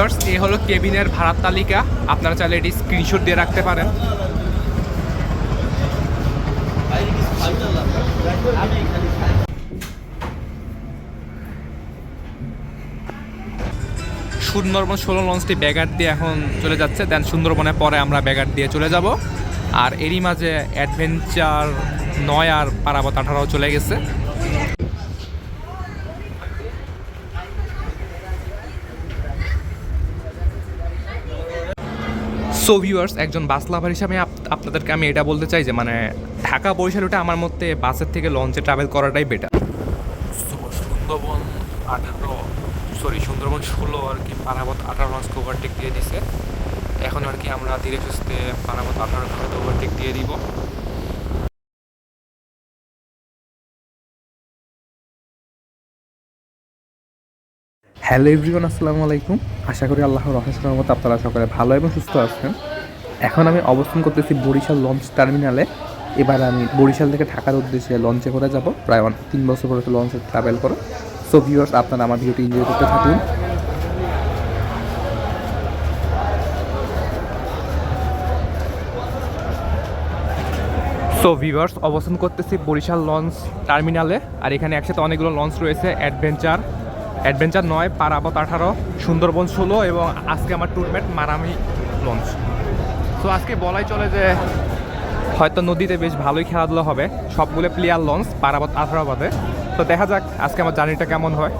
Viewers, এ হলো কেবিনের ভাড়ার তালিকা। আপনারা চাইলে এটি স্ক্রিনশট দিয়ে রাখতে পারেন। সুন্দরবন ষোলো লঞ্চটি ব্যাগার দিয়ে এখন চলে যাচ্ছে। দেন সুন্দরবনে পরে আমরা ব্যাগার দিয়ে চলে যাব। আর এরই মাঝে অ্যাডভেঞ্চার নয় আর পারাবত আঠারো চলে গেছে। সো ভিউয়ার্স একজন বাস লাভার হিসাবে আপ- আপনাদেরকে আমি এটা বলতে চাই যে মানে ঢাকা বরিশাল ওটা আমার মতে বাসের থেকে লঞ্চে ট্রাভেল করাটাই বেটার সুন্দরবন আঠারো সরি সুন্দরবন ষোলো আর কি, পারাবত আঠারো লঞ্চকে ওভারটেক দিয়ে দিছে। এখন আর কি আমরা ধীরে সুস্থে পারাবত আঠারো ওভারটেক দিয়ে দিব। হ্যালো এভরিওয়ান, আসসালামু আলাইকুম। আশা করি আল্লাহর অশেষ রহমত আপনারা সকলে ভালো এবং সুস্থ আছেন। এখন আমি অবস্থান করতেছি বরিশাল লঞ্চ টার্মিনালে। এবার আমি বরিশাল থেকে ঢাকার উদ্দেশ্যে লঞ্চে করে যাব। প্রায় তিন বছর পরে লঞ্চে ট্রাভেল করো। সো ভিউয়ার্স আপনারা আমার ভিডিওটি এনজয় করতে থাকুন। সো ভিভার্স অবস্থান করতেছি বরিশাল লঞ্চ টার্মিনালে। আর এখানে একসাথে অনেকগুলো লঞ্চ রয়েছে অ্যাডভেঞ্চার অ্যাডভেঞ্চার নয় পারাবত আঠারো, সুন্দরবন ষোলো এবং আজকে আমার ট্যুরমেট মারামি লঞ্চ তো আজকে বলাই চলে যে হয়তো নদীতে বেশ ভালোই খেলাধুলা হবে। সবগুলো প্লেয়ার লঞ্চ পারাবত আঠারো বাদে। তো দেখা যাক আজকে আমার জার্নিটা কেমন হয়।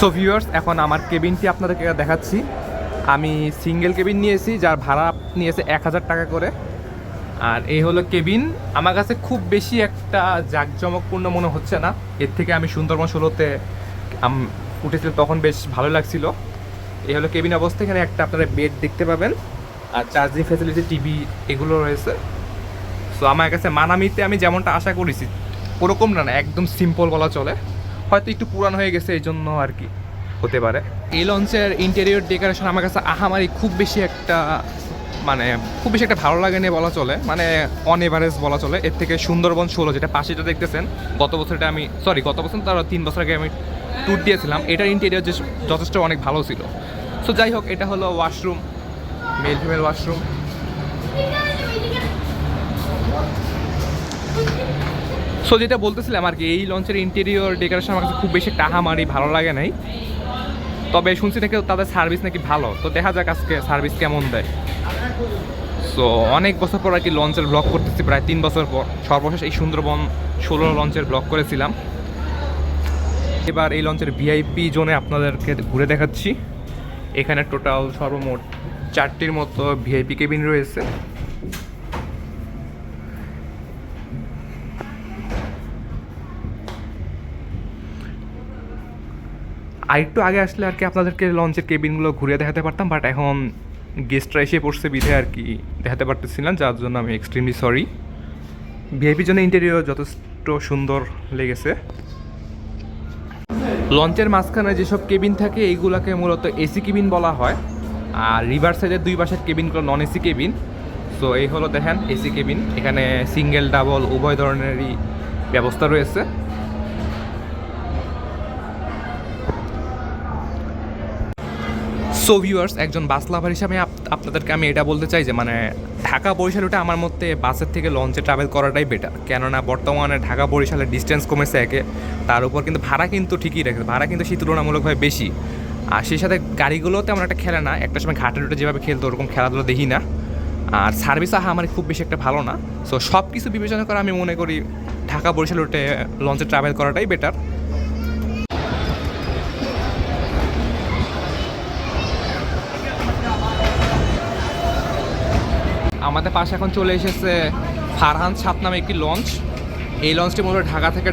সো ভিউয়ার্স এখন আমার কেবিনটি আপনাদেরকে দেখাচ্ছি। আমি সিঙ্গেল কেবিন নিয়েছি, যার ভাড়া নিয়েছে এক হাজার টাকা করে। আর এই হলো কেবিন। আমার কাছে খুব বেশি একটা জাঁকজমকপূর্ণ মনে হচ্ছে না। এর থেকে আমি সুন্দরবন ষোলোতে উঠেছিলাম তখন বেশ ভালো লাগছিল। এই হলো কেবিন অবস্থা। এখানে একটা আপনারা বেড দেখতে পাবেন। আর চার্জিং ফ্যাসিলিটি টিভি এগুলো রয়েছে। সো আমার কাছে মানামিতে আমি যেমনটা আশা করেছি, ওরকম না না, একদম সিম্পল বলা চলে। হয়তো একটু পুরান হয়ে গেছে এই জন্য আর কি হতে পারে। এই লঞ্চের ইন্টেরিয়র ডেকোরেশন আমার কাছে আহামারি খুব বেশি একটা মানে খুব বেশি একটা ভালো লাগেনি বলা চলে। মানে অন এভারেজ বলা চলে। এর থেকে সুন্দরবন ষোলো, যেটা পাশে যেটা দেখতেছেন, গত বছরটা আমি সরি গত বছর তার তিন বছর আগে আমি ট্যুর দিয়েছিলাম। এটার ইন্টেরিয়র যে যথেষ্ট অনেক ভালো ছিল। সো যাই হোক, এটা হলো washroom male female washroom so যেটা বলতেছিলাম আর কি, এই লঞ্চের ইন্টেরিয়র ডেকোরেশন আমার কাছে খুব বেশি টাহামারি ভালো লাগে নাই। তবে শুনছি নাকি তাদের সার্ভিস নাকি ভালো। তো দেখা যাক আজকে সার্ভিস কেমন দেয়। সো অনেক বছর পর আর কি লঞ্চের ব্লগ করতেছি, প্রায় তিন বছর পর। সর্বশেষ এই সুন্দরবন ষোলো লঞ্চের ব্লগ করেছিলাম। এবার এই লঞ্চের ভিআইপি জোনে আপনাদেরকে ঘুরে দেখাচ্ছি। এখানে টোটাল সর্বমোট চারটির মতো ভিআইপি কেবিন রয়েছে। আরেকটু আগে আসলে আর কি আপনাদেরকে লঞ্চের কেবিনগুলো ঘুরে দেখাতে পারতাম বাট এখন গেস্টরা এসে পড়ছে বিধে আর কি দেখাতে পারতেছিলাম, যার জন্য আমি এক্সট্রিমলি সরি ভিআইপির জন্য ইন্টেরিয়র যথেষ্ট সুন্দর লেগেছে। লঞ্চের মাঝখানে যেসব কেবিন থাকে, এইগুলোকে মূলত এসি কেবিন বলা হয়। আর রিভার সাইডের দুই পাশের কেবিনগুলো নন এসি কেবিন। সো এই হলো দেখেন এসি কেবিন। এখানে সিঙ্গেল ডাবল উভয় ধরনেরই ব্যবস্থা রয়েছে। সো ভিউয়ার্স একজন বাস লাভার হিসাবে আপ- আপনাদেরকে আমি এটা বলতে চাই যে মানে ঢাকা বরিশাল ওটা আমার মতে বাসের থেকে লঞ্চে ট্রাভেল করাটাই বেটার কেননা বর্তমানে ঢাকা বরিশালের ডিস্টেন্স কমেছে একে, তার উপর কিন্তু ভাড়া কিন্তু ঠিকই রেখেছে। ভাড়া কিন্তু সেই তুলনামূলকভাবে বেশি। আর সেই সাথে গাড়িগুলোও তেমন একটা খেলে না। একটা সময় ঘাটে রুটে যেভাবে খেলতো, ওরকম খেলাধুলো দেখি না। আর সার্ভিস আহা আমার খুব বেশি একটা ভালো না। সো সব কিছু বিবেচনা করে আমি মনে করি ঢাকা বরিশাল রুটে লঞ্চে ট্রাভেল করাটাই বেটার আমাদের পাশে এখন চলে এসেছে ফারহান ছাপ নামে একটি লঞ্চ এই লঞ্চটি মূলত ঢাকা থেকে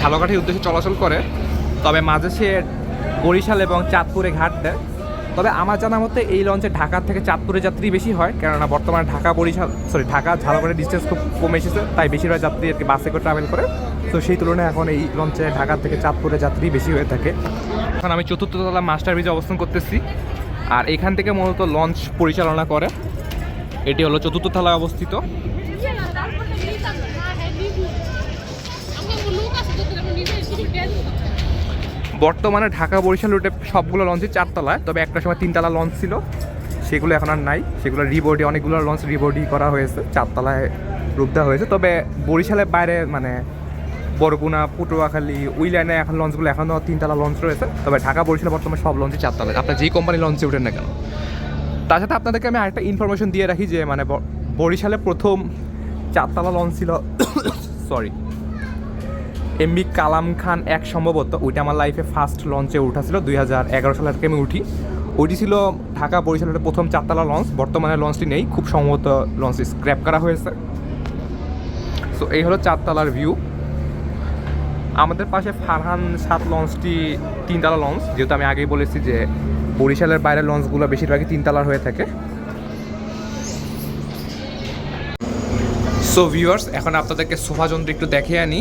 ঝালকাঠির উদ্দেশ্যে চলাচল করে। তবে মাঝে সে বরিশাল এবং চাঁদপুরে ঘাট দেয়। তবে আমার জানা মতে এই লঞ্চে ঢাকা থেকে চাঁদপুরে যাত্রী বেশি হয়। কেননা বর্তমানে ঢাকা, বরিশাল সরি ঢাকা ঝালকাঠির ডিস্টেন্স খুব কমে এসেছে। তাই বেশিরভাগ যাত্রী আর কি বাসে করে ট্রাভেল করে। তো সেই তুলনায় এখন এই লঞ্চে ঢাকা থেকে চাঁদপুরে যাত্রী বেশি হয়ে থাকে। এখন আমি চতুর্থ তলা মাস্টার ব্রিজে অবস্থান করতেছি। আর এখান থেকে মূলত লঞ্চ পরিচালনা করে। এটি হলো চতুর্থ তলায় অবস্থিত। বর্তমানে ঢাকা বরিশাল রুটে সবগুলো লঞ্চই চারতলায়, তবে একটা সময় তিনতলা লঞ্চ ছিল। সেগুলো এখন আর নাই। সেগুলো রিবোর্ডি অনেকগুলো লঞ্চ রিবোর্ডি করা হয়েছে। চারতলায় রূপ দেওয়া হয়েছে। তবে বরিশালের বাইরে মানে বরগুনা, পটুয়াখালী, ওই লাইনে এখন লঞ্চগুলো এখনও তিনতলা লঞ্চ রয়েছে। তবে ঢাকা বরিশালে বর্তমানে সব লঞ্চই চারতলায়। আপনার যেই কোম্পানি লঞ্চে উঠেন না কেন? তার সাথে আপনাদেরকে আমি আরেকটা ইনফরমেশন দিয়ে রাখি যে মানে বরিশালে প্রথম চারতলা লঞ্চ ছিল সরি এমবি কালাম খান এক সম্ভবত, ওইটা আমার লাইফে ফার্স্ট লঞ্চে উঠা ছিল, দুই হাজার এগারো থেকে আমি উঠি। ওইটি ছিল ঢাকা বরিশালের প্রথম চারতলা লঞ্চ বর্তমানে লঞ্চটি নেই, খুব সম্ভবত লঞ্চটি স্ক্র্যাপ করা হয়েছে। সো এই হলো চারতলার ভিউ আমাদের পাশে ফারহান সাত লঞ্চটি তিনতলা লঞ্চ যেহেতু আমি আগেই বলেছি যে বরিশালের বাইরের লঞ্চগুলো বেশিরভাগই তিনতলার হয়ে থাকে। সো ভিউয়ার্স এখন আপনাদেরকে সোফা যন্ত্র একটু দেখে আনি।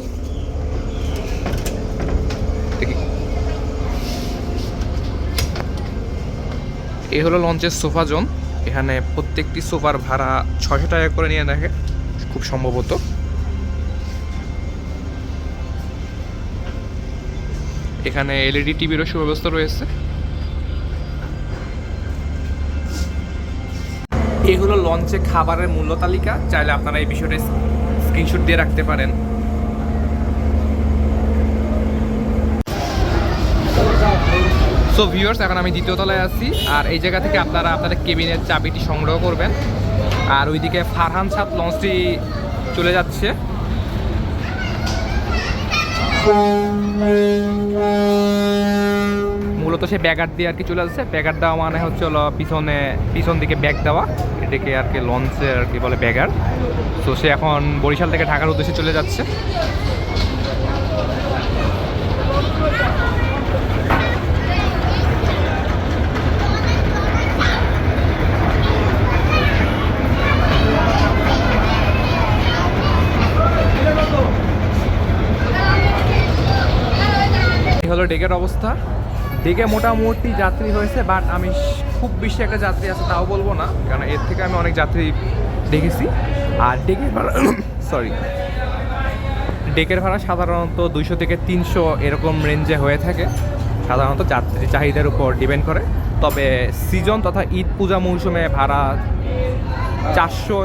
এই হলো লঞ্চের সোফা জোন এখানে প্রত্যেকটি সোফার ভাড়া ছয়শো টাকা করে নিয়ে দেখে, খুব সম্ভবত। এখানে এলইডি টিভিরও সুব্যবস্থা রয়েছে। এই হলো লঞ্চে খাবারের মূল্য তালিকা। চাইলে আপনারা এই বিষয়টা স্ক্রিনশট দিয়ে রাখতে পারেন। সো ভিউয়ার্স এখন আমি দ্বিতীয় তলায় আছি। আর এই জায়গা থেকে আপনারা আপনাদের কেবিনের চাবিটি সংগ্রহ করবেন। আর ওইদিকে ফারহান সাপ লঞ্চটি চলে যাচ্ছে। মূলত সে ব্যাগার দিয়ে আর কি চলে আসছে। ব্যাগার দেওয়া মানে হচ্ছে হলো পিছনে, পিছন দিকে ব্যাগ দেওয়া। এটাকে আর কি লঞ্চে আর কি বলে ব্যাগার। তো সে এখন বরিশাল থেকে ঢাকার উদ্দেশ্যে চলে যাচ্ছে। হলো ডেকের অবস্থা। ডেকে মোটামুটি যাত্রী হয়েছে বাট আমি খুব বেশি একটা যাত্রী আছে তাও বলব না, কারণ এর থেকে আমি অনেক যাত্রী দেখেছি। আর ডেকের ভাড়া সরি ডেকের ভাড়া সাধারণত দুইশো থেকে তিনশো এরকম রেঞ্জে হয়ে থাকে। সাধারণত যাত্রী চাহিদার উপর ডিপেন্ড করে। তবে সিজন তথা ঈদ পূজা মৌসুমে ভাড়া চারশো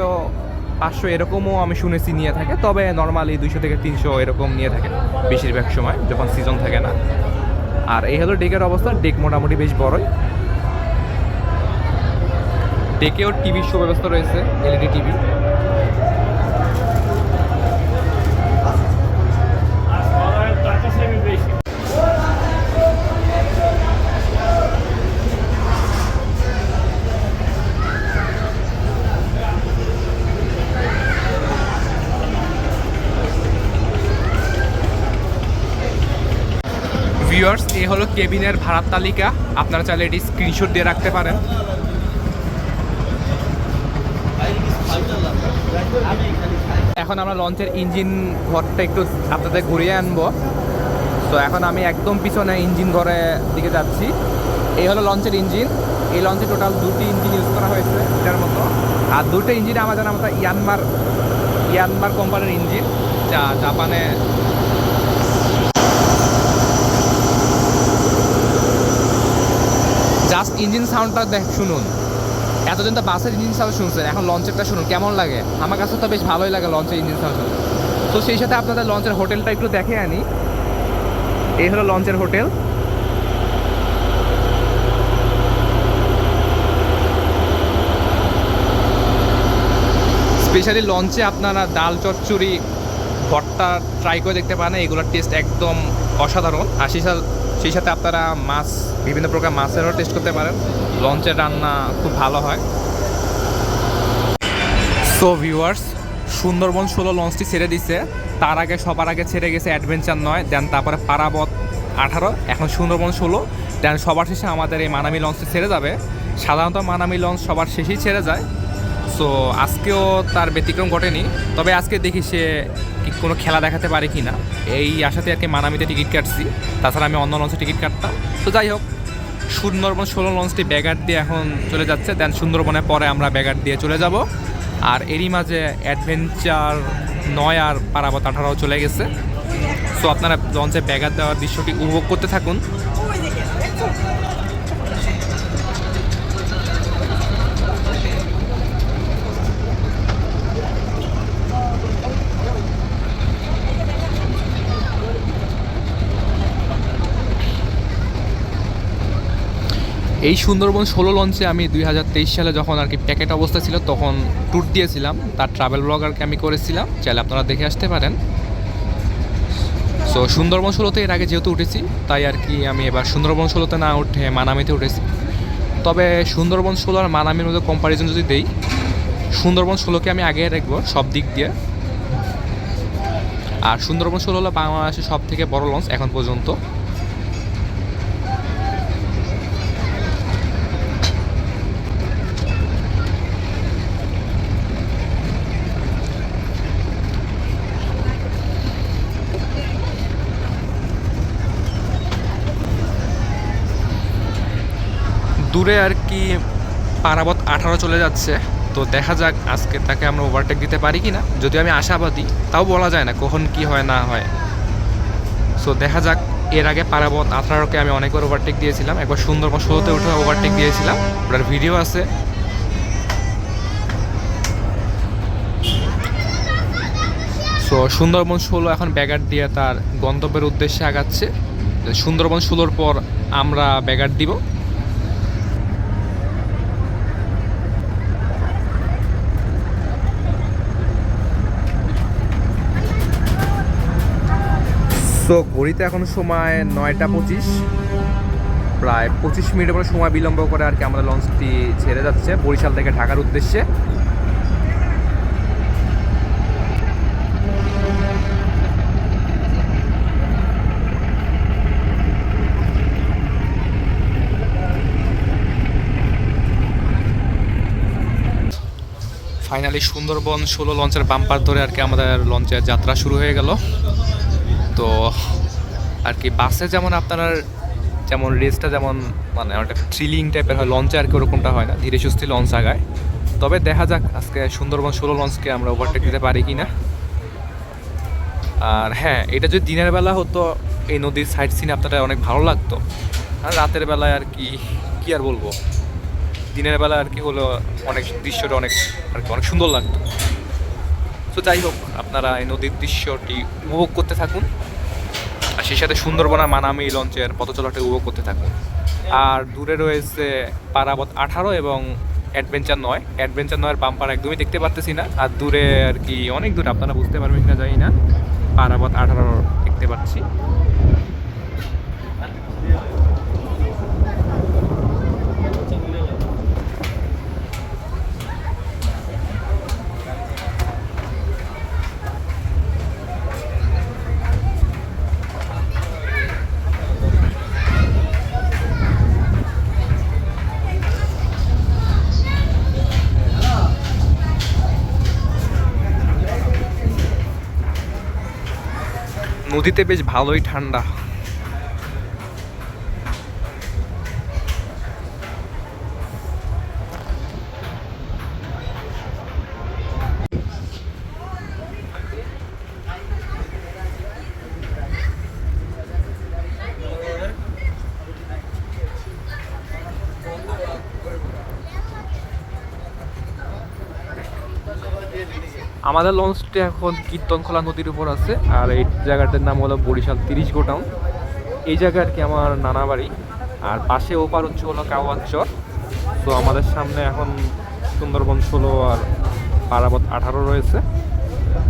পাঁচশো এরকমও আমি শুনেছি নিয়ে থাকে, তবে নর্মালি দুইশো থেকে তিনশো এরকম নিয়ে থাকে বেশিরভাগ সময়, যখন সিজন থাকে না। আর এই হলো ডেকের অবস্থা, ডেক মোটামুটি বেশ বড়ই। ডেকেও টিভির সুব্যবস্থা রয়েছে এলইডি টিভি ভিউয়ার্স এ হলো কেবিনের ভাড়ার তালিকা। আপনারা চাইলে এটি স্ক্রিনশট দিয়ে রাখতে পারেন। এখন আমরা লঞ্চের ইঞ্জিন ঘরটা একটু আপনাদের ঘুরিয়ে আনব। তো এখন আমি একদম পিছনে ইঞ্জিন ঘরের দিকে যাচ্ছি। এই হলো লঞ্চের ইঞ্জিন এই লঞ্চে টোটাল দুটি ইঞ্জিন ইউজ করা হয়েছে এটার মতো। আর দুটো ইঞ্জিন আমাদের মতো ইয়ানমার ইয়ানমার কোম্পানির ইঞ্জিন যা জাপানে ইঞ্জিন সাউন্ডটা দেখ, শুনুন। এতদিন তো বাসের ইঞ্জিন সাউন্ড শুনছেন, এখন লঞ্চেরটা শুনুন, কেমন লাগে? আমার কাছে তো বেশ ভালোই লাগে লঞ্চের ইঞ্জিন সাউন্ড তো সেই সাথে আপনাদের লঞ্চের হোটেলটা একটু দেখে আনি। এই হলো লঞ্চের হোটেল স্পেশালি লঞ্চে আপনারা ডাল, চচ্চড়ি, ভর্তা ট্রাই করে দেখতে পারেন, এগুলোর টেস্ট একদম অসাধারণ। আশি সাথে সেই সাথে আপনারা মাছ, বিভিন্ন প্রকার মাছেরও টেস্ট করতে পারেন। লঞ্চের রান্না খুব ভালো হয়। সো ভিউয়ার্স সুন্দরবন ষোলো লঞ্চটি ছেড়ে দিছে। তার আগে, সবার আগে ছেড়ে গেছে অ্যাডভেঞ্চার নয় দেন তারপরে পারাবত আঠারো, এখন সুন্দরবন ষোলো। দেন সবার শেষে আমাদের এই মানামি লঞ্চটি ছেড়ে যাবে। সাধারণত মানামি লঞ্চ সবার শেষেই ছেড়ে যায়। সো আজকেও তার ব্যতিক্রম ঘটেনি। তবে আজকে দেখি সে কোনো খেলা দেখাতে পারে কি না? এই আশাতে আর কি মানামিতে টিকিট কাটছি। তাছাড়া আমি অন্য লঞ্চে টিকিট কাটতাম। তো যাই হোক, সুন্দরবন ষোলো লঞ্চটি ব্যাগার দিয়ে এখন চলে যাচ্ছে। দেন সুন্দরবনে পরে আমরা ব্যাগার দিয়ে চলে যাব। আর এরই মাঝে অ্যাডভেঞ্চার নয় আর পারাবত আঠারো চলে গেছে। সো আপনারা লঞ্চে ব্যাগার দেওয়ার দৃশ্যটি উপভোগ করতে থাকুন। এই সুন্দরবন ষোলো লঞ্চে আমি দুই হাজার তেইশ সালে যখন আর কি প্যাকেট অবস্থা ছিল, তখন ট্যুর দিয়েছিলাম। তার ট্রাভেল ব্লগ আর কি আমি করেছিলাম। চাইলে আপনারা দেখে আসতে পারেন। সো সুন্দরবন ষোলোতে এর আগে যেহেতু উঠেছি, তাই আর কি আমি এবার সুন্দরবন ষোলোতে না উঠে মানামিতে উঠেছি। তবে সুন্দরবন ষোলো আর মানামির মধ্যে কম্পারিজন যদি দেই, সুন্দরবন ষোলোকে আমি আগে রাখব সব দিক দিয়ে। আর সুন্দরবন ষোলো হলো বাংলাদেশের সব থেকে বড় লঞ্চ এখন পর্যন্ত। দূরে আর কি পারাবত আঠারো চলে যাচ্ছে। তো দেখা যাক আজকে তাকে আমরা ওভারটেক দিতে পারি কি না যদিও আমি আশাবাদী, তাও বলা যায় না কখন কি হয়, না হয়। সো দেখা যাক, এর আগে পারাবত আঠারোকে আমি অনেকবার ওভারটেক দিয়েছিলাম। একবার সুন্দরবন ষোলোতে উঠে ওভারটেক দিয়েছিলাম। ওটার ভিডিও আছে। সো সুন্দরবন ষোলো এখন ব্যাগার দিয়ে তার গন্তব্যের উদ্দেশ্যে আগাচ্ছে। সুন্দরবন ষোলোর পর আমরা ব্যাগার দিব। সো ঘড়িতে এখন সময় নয়টা পঁচিশ। প্রায় পঁচিশ মিনিটের মতো সময় বিলম্ব করে আর কি আমাদের লঞ্চটি ছেড়ে যাচ্ছে বরিশাল থেকে ঢাকার উদ্দেশ্যে। ফাইনালি সুন্দরবন ষোলো লঞ্চের বাম্পার ধরে আর কি আমাদের লঞ্চের যাত্রা শুরু হয়ে গেল। তো আর কি, বাসে যেমন আপনার যেমন রেসটা যেমন মানে অনেকটা থ্রিলিং টাইপের হয় লঞ্চে আর কি ওরকমটা হয় না, ধীরে সুস্থে লঞ্চ আগায়। তবে দেখা যাক, আজকে সুন্দরবন ষোলো লঞ্চকে আমরা ওভারটেক দিতে পারি কি না আর হ্যাঁ এটা যদি দিনের বেলা হতো, এই নদীর সাইড সিন আপনারা অনেক ভালো লাগতো। আর রাতের বেলায় আর কি কি আর বলব? দিনের বেলা আর কি হলো, অনেক দৃশ্যটা অনেক, আর কি অনেক সুন্দর লাগতো। তো যাই হোক, আপনারা এই নদীর দৃশ্যটি উপভোগ করতে থাকুন। আর সেই সাথে সুন্দরবনা মানামি লঞ্চের পথচলাটি উপভোগ করতে থাকুন। আর দূরে রয়েছে পারাবত আঠারো এবং অ্যাডভেঞ্চার নয়। অ্যাডভেঞ্চার নয়ের বাম্পার একদমই দেখতে পারতেছি না। আর দূরে আর কি অনেক দূর, আপনারা বুঝতে পারবেন কিনা যাই না। পারাবত আঠারো দেখতে পাচ্ছি। নদীতে বেশ ভালোই ঠান্ডা। আমাদের লঞ্চটি এখন কীর্তনখোলা নদীর উপর আছে, আর এই জায়গাটার নাম হলো বরিশাল তিরিশ গোটাউন এই জায়গা আর কি আমার নানা বাড়ি, আর পাশে ওপার হচ্ছে হলো কাওয়াচর তো আমাদের সামনে এখন সুন্দরবন ষোলো আর পারাবত আঠারো রয়েছে।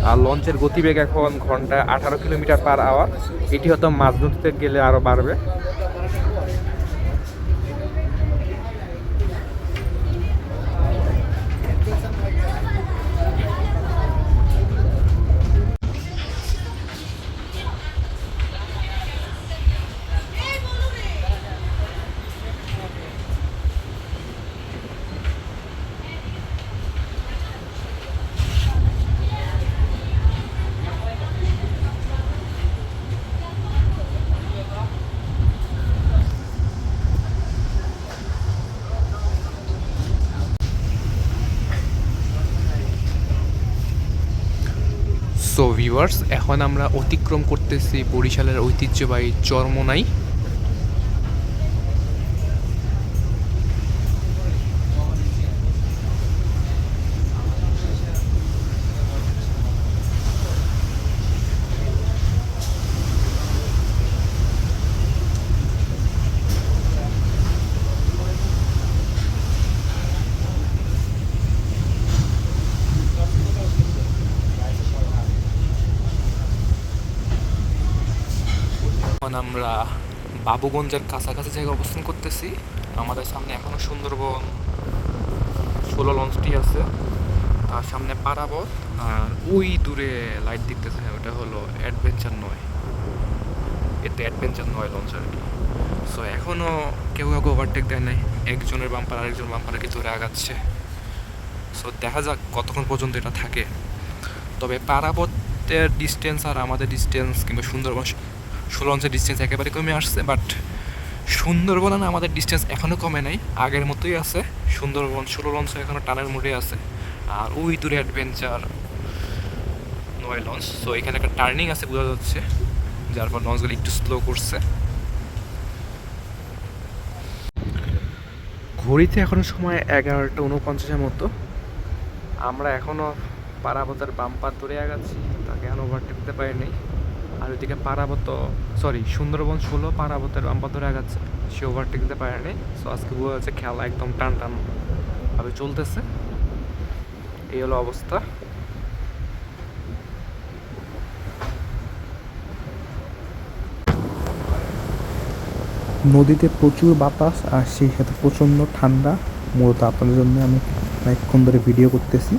আর লঞ্চের গতিবেগ এখন ঘন্টায় আঠারো কিলোমিটার পার আওয়ার। এটি হয়তো মাঝ নদীতে গেলে আরও বাড়বে। সো ভিউয়ার্স এখন আমরা অতিক্রম করতেছি বরিশালের ঐতিহ্যবাহী চরমোনাই এখন আমরা বাবুগঞ্জের কাছাকাছি জায়গায় অবস্থান করতেছি। আমাদের সামনে এখনও সুন্দরবন ষোলো লঞ্চটি আছে। তার সামনে পারাবত আর ওই দূরে লাইট দেখতেছে ওটা হলো অ্যাডভেঞ্চার নয়। এতে অ্যাডভেঞ্চার নয় লঞ্চ আর কি। সো এখনও কেউ কাউকে ওভারটেক দেয় নাই। একজনের বাম্পার আরেকজন বাম্পার কি ধরে আগাচ্ছে। সো দেখা যাক কতক্ষণ পর্যন্ত এটা থাকে। তবে পারাবতের ডিস্টেন্স আর আমাদের ডিস্টেন্স কিংবা সুন্দরবন ষোলো লঞ্চের ডিস্টেন্স একেবারে কমে আসছে বাট সুন্দরবন আমাদের ডিস্টেন্স এখনও কমে নাই, আগের মতোই আছে। সুন্দরবন ষোলো লঞ্চ এখনও টানের মোড়ে আছে। আর ওই দূরে অ্যাডভেঞ্চার নয় লঞ্চ সো এখানে একটা টার্নিং আছে বোঝা যাচ্ছে, যার পর লঞ্চগুলো একটু স্লো করছে। ঘড়িতে এখনও সময় এগারোটা উনপঞ্চাশের মতো। আমরা এখনও পারাবতের বাম্পার ধরে আগাচ্ছি, তাকে এখন ওভারটেক দিতে পারিনি। আর ওইদিকে পারাবত সরি সুন্দরবন ষোলো, পারাবতের বাম্পার ধরে আগাচ্ছে। সে ওভারটেক দিতে পারেনি। সো আজকে বোঝা যাচ্ছে খেলা একদম টান টান ভাবে চলতেছে। এই হলো অবস্থা। নদীতে প্রচুর বাতাস আর সেই সাথে প্রচণ্ড ঠান্ডা। মূলত আপনাদের জন্য আমি অনেকক্ষণ ধরে ভিডিও করতেছি।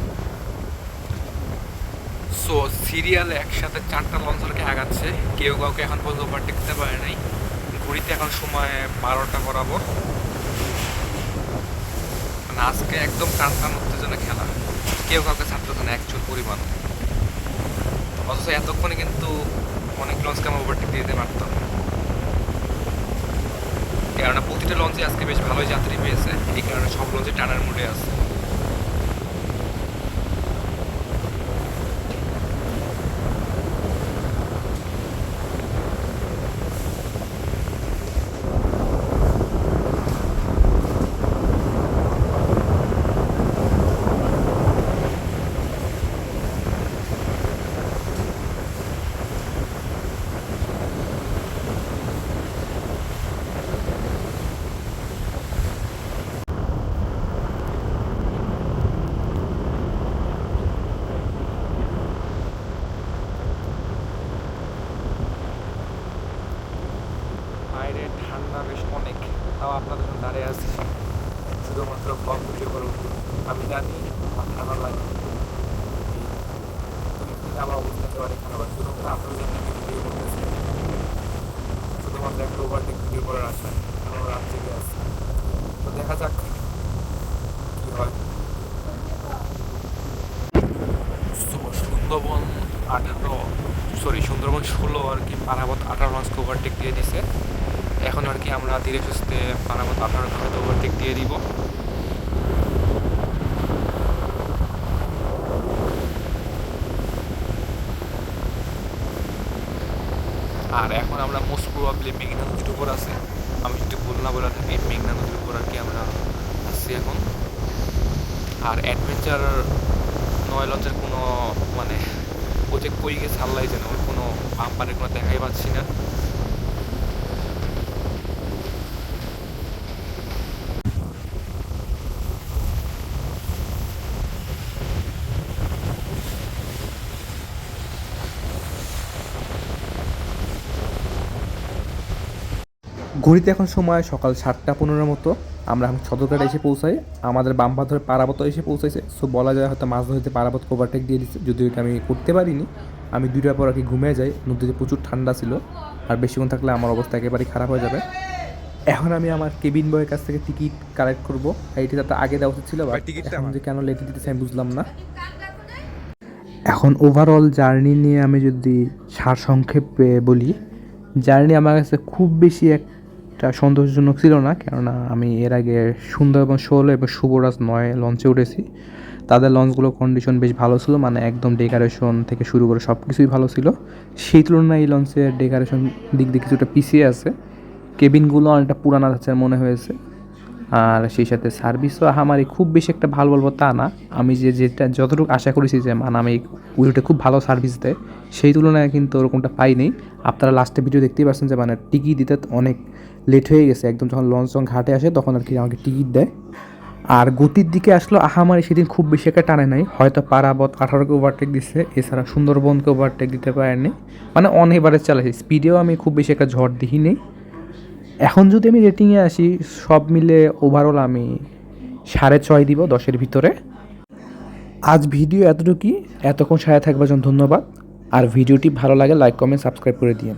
সিরিয়ালে একসাথে চারটা লঞ্চারকে আগাচ্ছে। কেউ কাউকে এখন পর্যন্ত ওভারটেক দিতে পারে নাই। ঘড়িতে এখন সময় বারোটা বরাবর। মানে আজকে একদম টান টান উত্তেজনা খেলা। কেউ কাউকে ছাড়তেছে না অ্যাকচুয়াল পরিমাণ। অথচ এতক্ষণে কিন্তু অনেক লঞ্চকে আমরা ওভারটেক দিয়ে দিতে পারতাম। কেননা প্রতিটা লঞ্চে আজকে বেশ ভালোই যাত্রী পেয়েছে। এই কারণে সব লঞ্চে টানার মুডে আছে বাইরে ঠান্ডা বেশ অনেক তাও আপনাদের জন্য দাঁড়িয়ে আছি শুধুমাত্র ব্লগ ভিডিও করুন আমি জানি আমার ঠান্ডা লাগে কিন্তু আমার অবস্থাতে অনেক খারাপ শুধুমাত্র আপনাদের জন্য ভিডিও করতেছি। শুধুমাত্র একটা ওভারটেক ভিডিও করার আশায় আমরা রাত জেগে আছি তো দেখা যাক কি হয়। সুন্দরবন আঠারো সরি সুন্দরবন ষোলো আর কি, পারাবত আঠারো লঞ্চকে ওভারটেক দিয়ে দিছে। এখন আর কি আমরা ধীরে সুস্থে পারাবত আঠারো লঞ্চকে ওভারটেক দিয়ে দিব আর এখন আমরা প্রবাবলি মেঘনা নদীর উপর আছে। আমি যদি ভুল না বলে থাকি, মেঘনা নদীর উপর আর কি আমরা আসছি এখন। আর অ্যাডভেঞ্চার নয় লঞ্চের কোনো মানে যে কই গেছে আল্লাহ জানে ওর কোনো বাম্পারের কোনো দেখাই পাচ্ছি না। ঘড়িতে এখন সময় সকাল সাতটা পনেরোর মতো। আমরা এখন সদরঘাট এসে পৌঁছাই। আমাদের বাম্পা ধরে পারাবত এসে পৌঁছাইছে। সো বলা যায় হয়তো মাছ ধরতে পারাবত ওভারটেক দিয়ে দিচ্ছে যদিও এটা আমি করতে পারিনি। আমি দুইটার পর আর কি ঘুমিয়ে যাই। নদীতে প্রচুর ঠান্ডা ছিল। আর বেশিক্ষণ থাকলে আমার অবস্থা একেবারেই খারাপ হয়ে যাবে। এখন আমি আমার কেবিন বয়ের কাছ থেকে টিকিট কালেক্ট করব। এইটি তাতে আগে দেওয়া উচিত ছিল টিকিটটা যে কেন লেটে দিতেছে আমি বুঝলাম না। এখন ওভারঅল জার্নি নিয়ে আমি যদি সারসংক্ষেপে বলি জার্নি আমার কাছে খুব বেশি একটা সন্তোষজনক ছিল না, কেননা আমি এর আগে সুন্দরবন ষোলো এবং শুভরাজ নয় লঞ্চে উঠেছি। তাদের লঞ্চগুলোর কন্ডিশন বেশ ভালো ছিল মানে একদম ডেকারেশন থেকে শুরু করে সব কিছুই ভালো ছিল। সেই তুলনায় এই লঞ্চের ডেকারেশন দিক দিয়ে কিছুটা পিছিয়ে আছে। কেবিনগুলো অনেকটা পুরানা ধাঁচের মনে হয়েছে। আর সেই সাথে সার্ভিসও আমারই খুব বেশি একটা ভালো বলব তা না। আমি যে যেটা যতটুকু আশা করেছি যে মানে আমি উইলটে খুব ভালো সার্ভিস দেয়, সেই তুলনায় কিন্তু ওরকমটা পাইনি। আপনারা লাস্টে ভিডিও দেখতেই পাচ্ছেন যে মানে টিকিট দিতে অনেক লেট হয়ে গেছে। একদম যখন লঞ্চ যখন ঘাটে আসে, তখন আর কি আমাকে টিকিট দেয়। আর গতির দিকে আসলো আহামারি সেদিন খুব বেশি একটা টানে নাই। হয়তো পারাবত আঠারোকে ওভারটেক দিচ্ছে এছাড়া সুন্দরবনকে ওভারটেক দিতে পারেনি মানে অন এভারেজ চালাইছি। স্পিডেও আমি খুব বেশি একটা ঝড় দিইনি এখন যদি আমি রেটিংয়ে আসি, সব মিলে ওভারঅল আমি সাড়ে ছয় দিব দশের ভিতরে। আজ ভিডিও এতটুকুই। এতক্ষণ সাড়ে থাকবার জন্য ধন্যবাদ। আর ভিডিওটি ভালো লাগে লাইক কমেন্ট সাবস্ক্রাইব করে দিন